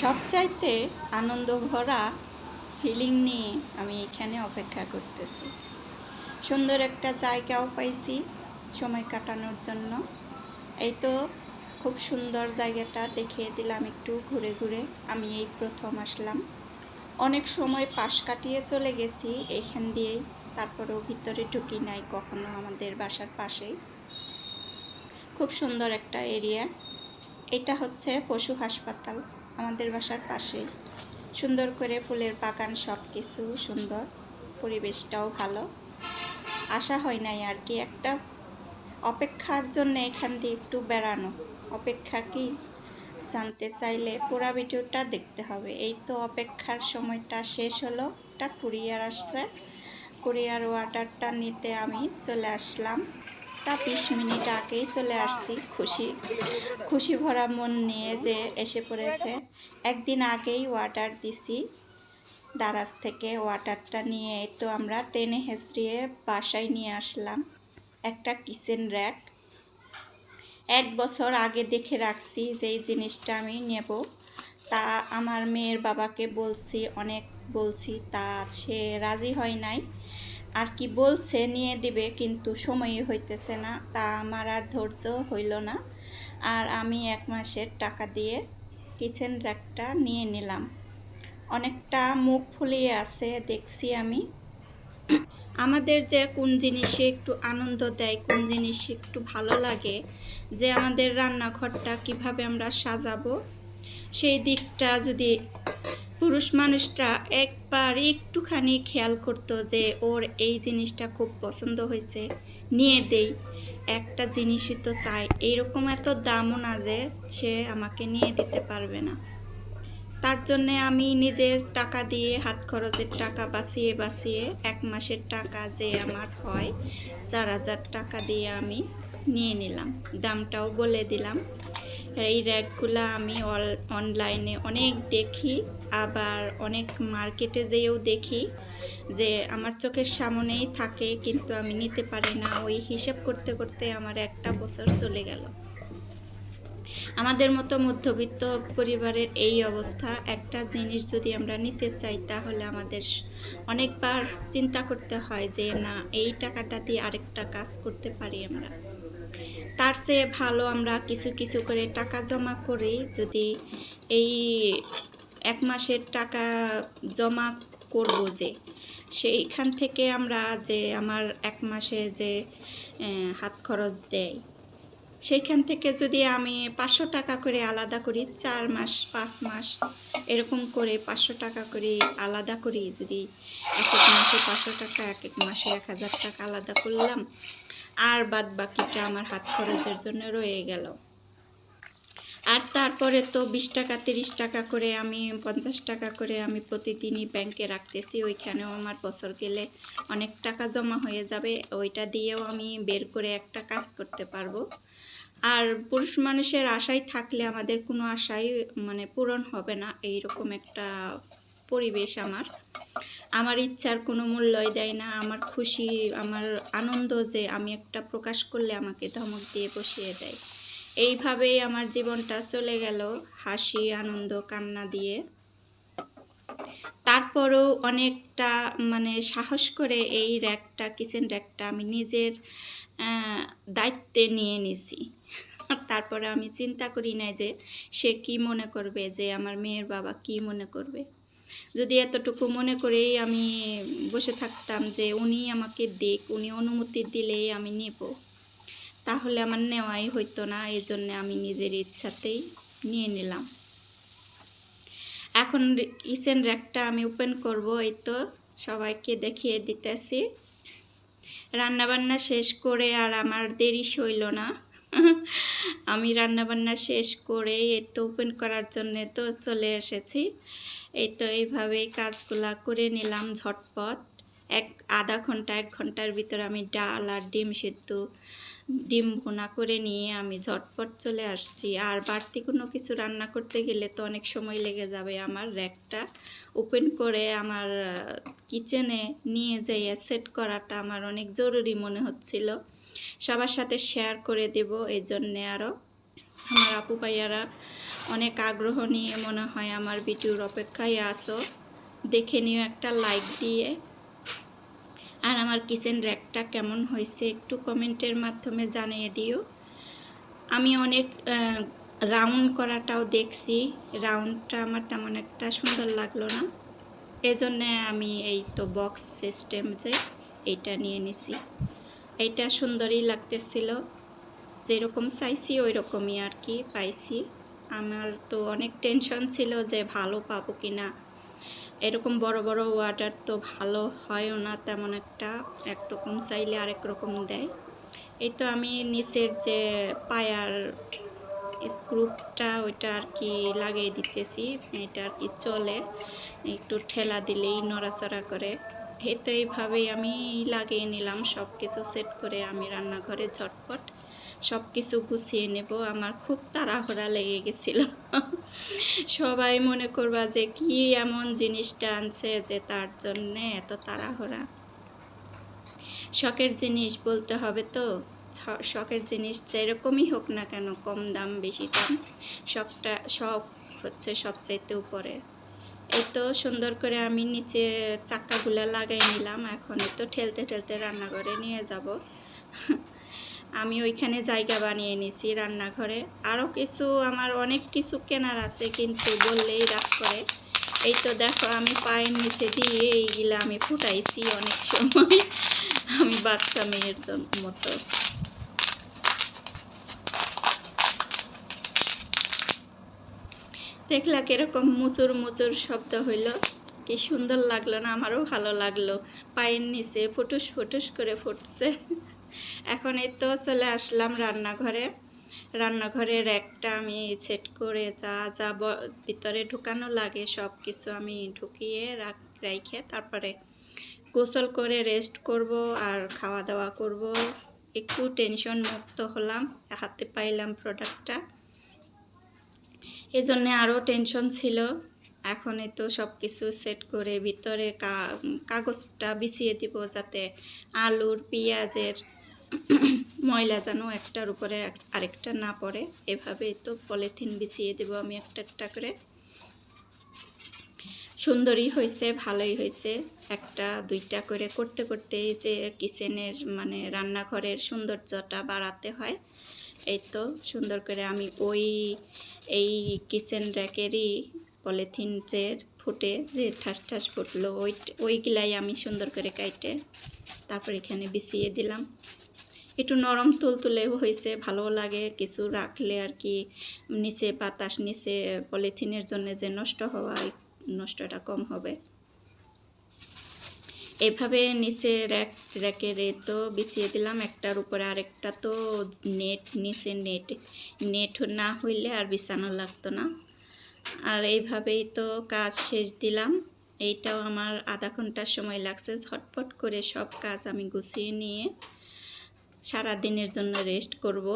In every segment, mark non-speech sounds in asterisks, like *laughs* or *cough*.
সবচাইতে আনন্দ ভরা ফিলিং নিয়ে আমি এখানে অপেক্ষা করতেছি। সুন্দর একটা জায়গাও পাইছি সময় কাটানোর জন্য। এই তো খুব সুন্দর জায়গাটা দেখিয়ে দিলাম একটু ঘুরে ঘুরে। আমি এই প্রথম আসলাম। অনেক সময় পাশ কাটিয়ে চলে গেছি এইখান দিয়েই। তারপরেও ভিতরে ঢুকি নাই কখনো আমাদের বাসার পাশেই। খুব সুন্দর একটা এরিয়া এটা হচ্ছে পশু হাসপাতাল। আমাদের বাসার পাশে সুন্দর করে ফুলের বাগান সব কিছু সুন্দর, পরিবেশটাও ভালো। আশা হয় নাই আর কি একটা অপেক্ষার জন্য এখান দিয়ে একটু বেড়ানো। অপেক্ষা কি জানতে চাইলে পুরা ভিডিওটা দেখতে হবে। এই তো অপেক্ষার সময়টা শেষ হলো, একটা কুরিয়ার আসছে। কুরিয়ার অর্ডারটা নিতে আমি চলে আসলাম। তা বিশ মিনিট আগেই চলে আসছি। খুশি খুশি ভরা মন নিয়ে যে এসে পড়েছে। একদিন আগেই অর্ডার দিছি। দারাজ থেকে ওয়াটারটা নিয়ে তো আমরা টেনে হেসড়িয়ে বাসায় নিয়ে আসলাম। একটা কিচেন র্যাক এক বছর আগে দেখে রাখছি যে এই জিনিসটা আমি নেব। তা আমার মেয়ের বাবাকে বলছি, অনেক বলছি, তা সে রাজি হয় নাই। আর কি বলছে নিয়ে দিবে, কিন্তু সময়ই হইতেছে না। তা আমার আর ধৈর্য হইল না। আর আমি এক মাসের টাকা দিয়ে কিচেন র্যাকটা নিয়ে নিলাম। অনেকটা মুখ ফুলিয়ে আছে, দেখছি আমি। আমাদের যে কোন জিনিসে একটু আনন্দ দেয়, কোন জিনিস একটু ভালো লাগে, যে আমাদের রান্নাঘরটা কীভাবে আমরা সাজাবো, সেই দিকটা যদি পুরুষ মানুষটা একবার একটুখানি খেয়াল করতো যে ওর এই জিনিসটা খুব পছন্দ হয়েছে, নিয়ে দেই। একটা জিনিসই তো চাই এইরকম এত দামও না যে সে আমাকে নিয়ে দিতে পারবে না। তার জন্যে আমি নিজের টাকা দিয়ে হাত খরচের টাকা বাঁচিয়ে বাঁচিয়ে এক মাসের টাকা যে আমার হয়, চার হাজার টাকা দিয়ে আমি নিয়ে নিলাম। দামটাও বলে দিলাম। এই র্যাকগুলো আমি অনলাইনে অনেক দেখি। আবার অনেক মার্কেটে যেয়েও দেখি যে আমার চোখের সামনেই থাকে, কিন্তু আমি নিতে পারি না। ওই হিসাব করতে করতে আমার একটা বছর চলে গেল। আমাদের মতো মধ্যবিত্ত পরিবারের এই অবস্থা। একটা জিনিস যদি আমরা নিতে চাই, তাহলে আমাদের অনেকবার চিন্তা করতে হয় যে, না, এই টাকাটা দিয়ে আরেকটা কাজ করতে পারি আমরা। তার চেয়ে ভালো আমরা কিছু কিছু করে টাকা জমা করি। যদি এই এক মাসের টাকা জমা করব যে, সেইখান থেকে আমরা যে আমার এক মাসে যে হাত খরচ দেয় সেইখান থেকে যদি আমি পাঁচশো টাকা করে আলাদা করি, চার মাস, পাঁচ মাস, এরকম করে পাঁচশো টাকা করে আলাদা করি, যদি এক এক মাসে পাঁচশো টাকা, এক এক মাসে এক হাজার টাকা আলাদা করলাম, আর বাদ বাকিটা আমার হাত খরচের জন্য রয়ে গেল। আর তারপরে তো বিশ টাকা, তিরিশ টাকা করে আমি, পঞ্চাশ টাকা করে আমি প্রতিদিনই ব্যাংকে রাখতেছি। ওইখানেও আমার বছর গেলে অনেক টাকা জমা হয়ে যাবে। ওইটা দিয়েও আমি বের করে একটা কাজ করতে পারব। আর পুরুষ মানুষের আশায় থাকলে আমাদের কোনো আশাই মানে পূরণ হবে না। এই রকম একটা পরিবেশ আমার। আমার ইচ্ছার কোনো মূল্যই দেয় না। আমার খুশি, আমার আনন্দ যে আমি একটা প্রকাশ করলে আমাকে ধমক দিয়ে বসিয়ে দেয়। এইভাবেই আমার জীবনটা চলে গেল, হাসি, আনন্দ, কান্না দিয়ে। তারপরেও অনেকটা মানে সাহস করে এই র্যাকটা, কিচেন র্যাকটা আমি নিজের দায়িত্বে নিয়ে নিছি। তারপরে আমি চিন্তা করি না যে সে কি মনে করবে, যে আমার মেয়ের বাবা কি মনে করবে। যদি এতটুকু মনে করেই আমি বসে থাকতাম যে উনি আমাকে দিক, উনি অনুমতি দিলেই আমি নেব। তাহলে আমার নেওয়াই হইতো না এই জন্যে আমি নিজের ইচ্ছাতেই নিয়ে নিলাম। এখন কিচেন র্যাকটা আমি ওপেন করব, এই তো সবাইকে দেখিয়ে দিতেছি। রান্নাবান্না শেষ করে আর আমার দেরি সইল না। *laughs* আমি রান্নাবান্না শেষ করে এই তো ওপেন করার জন্যে তো চলে এসেছি। এই তো এইভাবেই কাজগুলা করে নিলাম ঝটপট। এক, আধা ঘণ্টা, এক ঘণ্টার ভিতরে আমি ডাল আর ডিম সেদ্ধ ডিম ভুনা করে নিয়ে আমি ঝটপট চলে আসছি। আর বাড়তি কোনো কিছু রান্না করতে গেলে তো অনেক সময় লেগে যাবে। আমার র্যাকটা ওপেন করে আমার কিচেনে নিয়ে যেয়ে সেট করাটা আমার অনেক জরুরি মনে হচ্ছিল। সবার সাথে শেয়ার করে দেব এই জন্যে আরও আমার আপু ভাইয়ারা অনেক আগ্রহ নিয়ে মনে হয় আমার ভিডিওর অপেক্ষায় আসো দেখে নিও একটা লাইক দিয়ে। আর আমার কিচেন র্যাকটা কেমন হয়েছে একটু কমেন্টের মাধ্যমে জানিয়ে দিও। আমি অনেক রাউন্ড করাটাও দেখছি। রাউন্ডটা আমার তেমন একটা সুন্দর লাগল না। এজন্যে আমি এই তো বক্স সিস্টেম যে এইটা নিয়ে নিছি। এইটা সুন্দরই লাগতেছিল। যেরকম চাইছি ওই রকমই আর কি পাইছি। আমার তো অনেক টেনশন ছিল যে ভালো পাবো কি না এরকম বড় বড় ওয়াটার তো ভালো হয়ও না, তেমন একটা। একরকম চাইলে আরেক রকম দেয়। এই তো আমি নিচের যে পায়ার স্ক্রুপটা ওইটা আর কি লাগিয়ে দিতেছি। এটা আর কি চলে। একটু ঠেলা দিলেই নড়াচড়া করে। এই তো এইভাবেই আমি লাগিয়ে নিলাম। সব কিছু সেট করে আমি রান্নাঘরে ঝটপট সব কিছু গুছিয়ে নেব। আমার খুব তাড়াহুড়া লেগে গেছিল। সবাই মনে করবা যে কি এমন জিনিসটা আনছে যে তার জন্যে এত তাড়াহুড়া। শখের জিনিস বলতে হবে তো শখের জিনিস যেরকমই হোক না কেন, কম দাম, বেশি দাম, শখটা, শখ হচ্ছে সবচাইতে উপরে। এই তো সুন্দর করে আমি নিচে চাক্কাগুলো লাগাই নিলাম, এখন তো ঠেলতে ঠেলতে রান্নাঘরে নিয়ে যাব। আমি ওইখানে জায়গা বানিয়ে নিছি রান্নাঘরে। আরও কিছু, আমার অনেক কিছু কেনার আছে, কিন্তু বললেই রাগ করে। এই তো দেখো, আমি পায়ের নিচে দিয়ে এইগুলো আমি ফুটাইছি অনেক সময়। আমি বাচ্চা মেয়ের মতো। দেখলা কীরকম মুচুর মুচুর শব্দ হইল। কি সুন্দর লাগল না, আমারও ভালো লাগল। পায়ের নিচে ফুটুস ফুটুস করে ফুটছে। এখন এই তো চলে আসলাম রান্নাঘরে। রান্নাঘরের একটা আমি সেট করে যা যা ভিতরে ঢুকানো লাগে সব কিছু আমি ঢুকিয়ে রাখ তারপরে গোসল করে রেস্ট করব আর খাওয়া দাওয়া করব। একটু টেনশন মুক্ত হলাম, হাতে পাইলাম প্রোডাক্টটা এই জন্যে আরও টেনশন ছিল। এখন তো সব কিছু সেট করে ভিতরে কাগজটা বিছিয়ে দিব যাতে আলুর পেঁয়াজের ময়লা যেন একটার উপরে আরেকটা না পড়ে। এভাবে তো পলিথিন বিছিয়ে দেবো আমি একটা একটা করে। সুন্দরই হয়েছে, ভালোই হয়েছে। একটা, দুইটা করে করতে করতে যে কিচেনের মানে রান্নাঘরের সৌন্দর্যটা বাড়াতে হয়, এই তো সুন্দর করে আমি ওই, এই কিচেন র্যাকেরই পলিথিন যে ফুটে যে ঠাস ঠাস ফুটলো ওই ওইগুলাই আমি সুন্দর করে কাইটে তারপর এখানে বিছিয়ে দিলাম। একটু নরম তুলতুলে হয়েছে ভালো লাগে কিছু রাখলে আর কি, নিচে বাতাস, নিচে পলিথিনের জন্য যে নষ্ট হওয়া নষ্টটা কম হবে। এভাবে নিচে র্যাক র্যাকের এ তো বিছিয়ে দিলাম, একটার উপরে আরেকটা তো নেট, নিচে নেট নেট না হইলে আর বিছানো লাগতো না। আর এইভাবেই তো কাজ শেষ দিলাম। এইটাও আমার আধা ঘণ্টার সময় লাগছে। ঝটপট করে সব কাজ আমি গুছিয়ে নিয়ে সারা দিনের জন্য রেস্ট করব।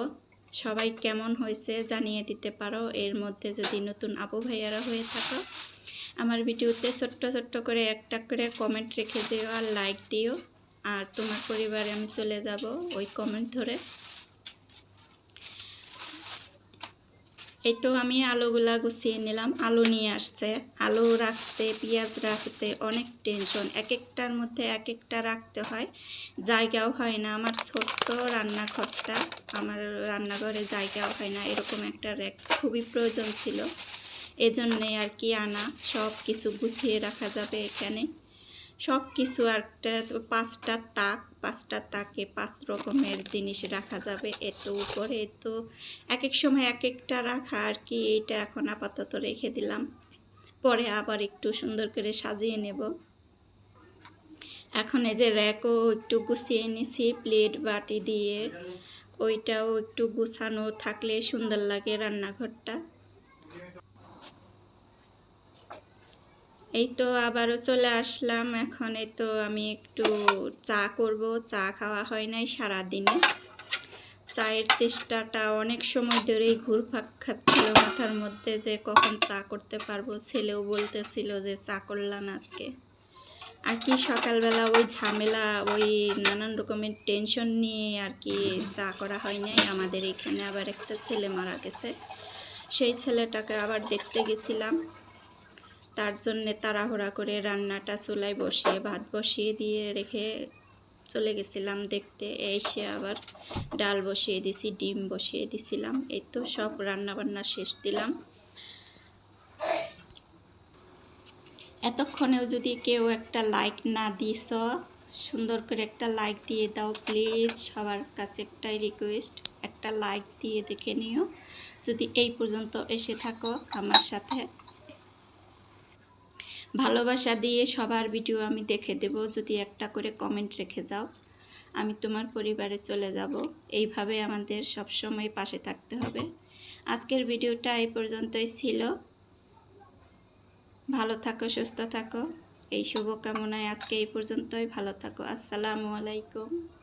সবাই কেমন হয়েছে জানিয়ে দিতে পারো। এর মধ্যে যদি নতুন আপু ভাইয়ারা হয়ে থাকো, আমার ভিডিওতে ছোট্ট ছোট্ট করে একটা করে কমেন্ট রেখে দিও আর লাইক দিও। আর তোমার পরিবারে আমি চলে যাব ওই কমেন্ট ধরে। এই তো আমি আলুগুলা গুছিয়ে নিলাম। আলু নিয়ে আসছে। আলু রাখতে, পেঁয়াজ রাখতে অনেক টেনশন। এক একটার মধ্যে এক একটা রাখতে হয়। জায়গাও হয় না। আমার ছোট্ট রান্নাঘরটা, আমার রান্নাঘরে জায়গাও হয় না। এরকম একটা র্যাক খুবই প্রয়োজন ছিল। এজন্যে আর কি আনা। সব কিছু গুছিয়ে রাখা যাবে এখানে। সব কিছু একটা পাঁচটা তাক পাঁচটা তাকে পাঁচ রকমের জিনিস রাখা যাবে এত উপরে এত। এক এক সময় এক একটা রাখা আর কি, এইটা এখন আপাতত রেখে দিলাম। পরে আবার একটু সুন্দর করে সাজিয়ে নেব। এখন এই যে র্যাকও একটু গুছিয়ে নিছি প্লেট বাটি দিয়ে। ওইটাও একটু গুছানো থাকলে সুন্দর লাগে রান্নাঘরটা। এই তো আবারও চলে আসলাম এখন। এই তো আমি একটু চা করব। চা খাওয়া হয় নাই সারাদিনে। চায়ের তেষ্টাটা অনেক সময় ধরেই ঘুরপাক খাচ্ছিল মাথার মধ্যে যে কখন চা করতে পারব। ছেলেও বলতেছিল যে চা করলাম আজকে। আর কি সকালবেলা ওই ঝামেলা, ওই নানান রকমের টেনশন নিয়ে আর কি চা করা হয় নাই। আমাদের এখানে আবার একটা ছেলে মারা গেছে। সেই ছেলেটাকে আবার দেখতে গেছিলাম। তার জন্যে তাড়াহুড়া করে রান্নাটা চুলায় বসিয়ে, ভাত বসিয়ে দিয়ে রেখে চলে গেছিলাম দেখতে। এসে আবার ডাল বসিয়ে দিছি, ডিম বসিয়ে দিছিলাম। এই তো সব রান্না বান্না শেষ দিলাম। এতক্ষণেও যদি কেউ একটা লাইক না দিস, সুন্দর করে একটা লাইক দিয়ে দাও প্লিজ সবার কাছে একটাই রিকোয়েস্ট একটা লাইক দিয়ে দেখে নিও। যদি এই পর্যন্ত এসে থাকো, আমার সাথে ভালোবাসা দিয়ে সবার ভিডিও আমি দেখে দেব। যদি একটা করে কমেন্ট রেখে যাও, আমি তোমার পরিবারে চলে যাব। এইভাবে আমাদের সব সময় পাশে থাকতে হবে। আজকের ভিডিওটা এই পর্যন্তই ছিল। ভালো থাকো, সুস্থ থাকো। এই শুভকামনায় আজকে এই পর্যন্তই। ভালো থাকো। আসসালামু আলাইকুম।